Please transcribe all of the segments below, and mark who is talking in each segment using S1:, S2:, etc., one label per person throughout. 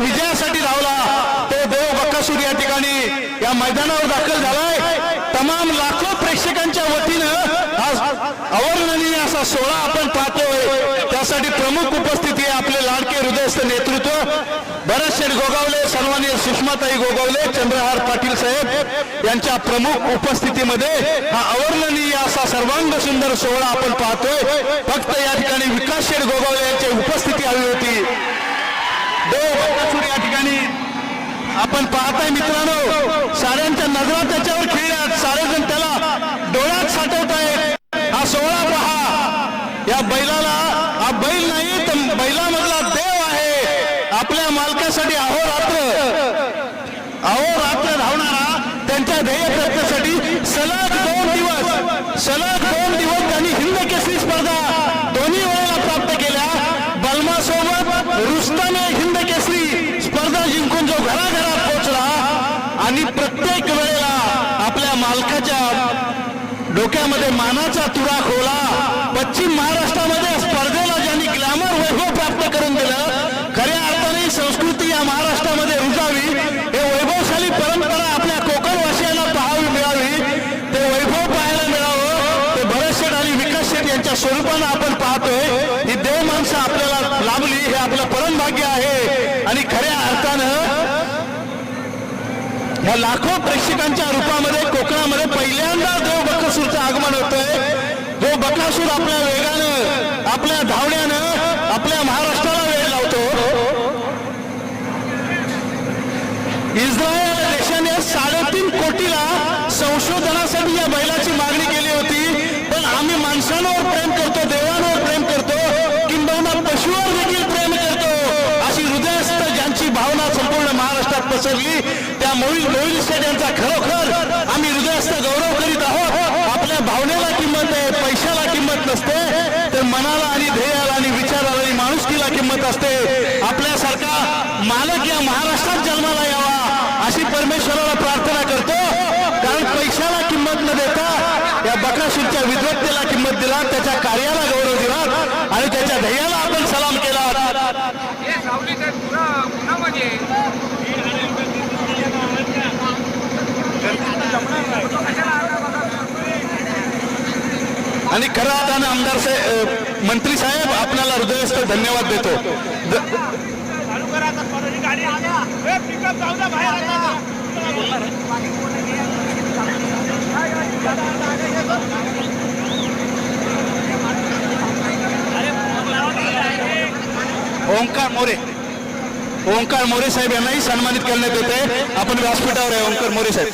S1: विजयासाठी धावला. तो देव बक्कासूर या ठिकाणी या मैदानावर दाखल झालाय. तमाम लाखो प्रेक्षकांच्या वतीनं आज अवर्णनीय असा सोहळा आपण पाहतोय. त्यासाठी प्रमुख उपस्थिती आहे आपले लाडके हृदयस्थ नेतृत्व. भरत शेठ गोगावले सर्वांनी सुषमाताई गोगावले चंद्रहार पाटील साहेब यांच्या प्रमुख उपस्थितीमध्ये हा अवर्णनीय असा सर्वांग सुंदर सोहळा आपण पाहतोय. फक्त या ठिकाणी विकास शेठ गोगावले यांचे उपस्थिती हवी होती देव बकासूर या ठिकाणी आपण पाहताय मित्रांनो साऱ्यांच्या नजरा त्याच्यावर खेळल्यात. सारेजण त्याला डोळ्यात साठवत आहेत. हा सोहळा पहा. या बैलाला हा बैल नाही तर बैलामधला देव आहे. आपल्या मालकासाठी अहोरात्र अहोरात्र धावणारा त्यांच्या ध्येय प्रयत्नासाठी सलग दोन दिवस सलग दोन दिवस आणि प्रत्येक वेळेला आपल्या मालकाच्या डोक्यामध्ये मानाचा तुरा खोला. पश्चिम महाराष्ट्रामध्ये स्पर्धेला ज्यांनी ग्लॅमर वैभव प्राप्त करून दिलं खऱ्या अर्थाने संस्कृती या महाराष्ट्रामध्ये रुजावी. हे वैभवशाली परंपरा आपल्या कोकणवासियांना पाहावी मिळावी. ते वैभव पाहायला मिळावं. ते भरत शेठ आणि विकास शेठ यांच्या स्वरूपानं आपण पाहतोय. ही देव माणसं आपल्याला लाभली. हे आपलं परमभाग्य आहे. आणि खऱ्या अर्थानं या लाखो प्रेक्षकांच्या रूपामध्ये कोकणामध्ये पहिल्यांदा देव बकासूरचं आगमन होतंय देव बकासूर आपल्या वेगानं आपल्या धावण्यानं आपल्या महाराष्ट्राला वेळ लावतो. इस्रायल देशाने साडेतीन कोटीला संशोधनासाठी या बैलाची मागणी केली होती पण आम्ही माणसांवर प्रेम करतो देवांवर प्रेम करतो किंबहुना पशुवर देखील प्रेम करतो अशी हृदयस्थ ज्यांची भावना संपूर्ण महाराष्ट्रात पसरली या मोहिल मोहिल शेठ यांचा खरोखर आम्ही हृदयस्थ गौरव करीत आहोत. आपल्या भावनेला किंमत आहे पैशाला किंमत नसते तर मनाला आणि ध्येयाला आणि विचाराला आणि माणुसकीला किंमत असते. आपल्यासारखा मालक या महाराष्ट्रात जन्माला यावा अशी परमेश्वराला प्रार्थना करतो. कारण पैशाला किंमत न देता या बकासूरच्या विद्वत्तेला किंमत दिला त्याच्या कार्याला गौरव दिला आणि त्याच्या ध्येयाला आपण सलाम केला
S2: हे सावलीचं पुन्हा पुण्यामध्ये
S1: आणि खरं अर्थानं आमदार साहेब मंत्री साहेब आपल्याला हृदयस्थ धन्यवाद देतो. ओंकार मोरे. ओंकार मोरे साहेब यांनाही सन्मानित करण्यात येते आपण व्यासपीठावर आहे ओंकार मोरे साहेब.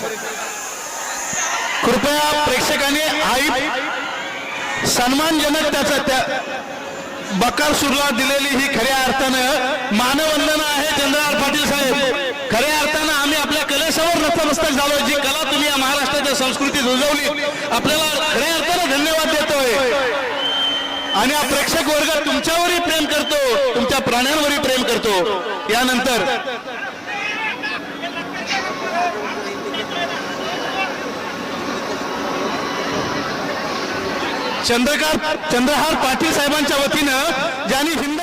S1: कृपया प्रेक्षकांनी आई सन्मानजनक त्याचा त्या बकासूरला दिलेली ही खऱ्या अर्थानं मानवंदना आहे चंद्रहार पाटील साहेब. खऱ्या अर्थानं आम्ही आपल्या कलेसमोर नतमस्तक झालो जी कला तुम्ही या महाराष्ट्राच्या संस्कृतीत रुजवली आपल्याला खऱ्या अर्थानं धन्यवाद देतोय. आणि हा प्रेक्षक वर्ग तुमच्यावरही प्रेम करतो तुमच्या प्राण्यांवरही प्रेम करतो. यानंतर चंद्रकार चंद्रहार पाटील साहेबांच्या वतीनं ज्यांनी हिंद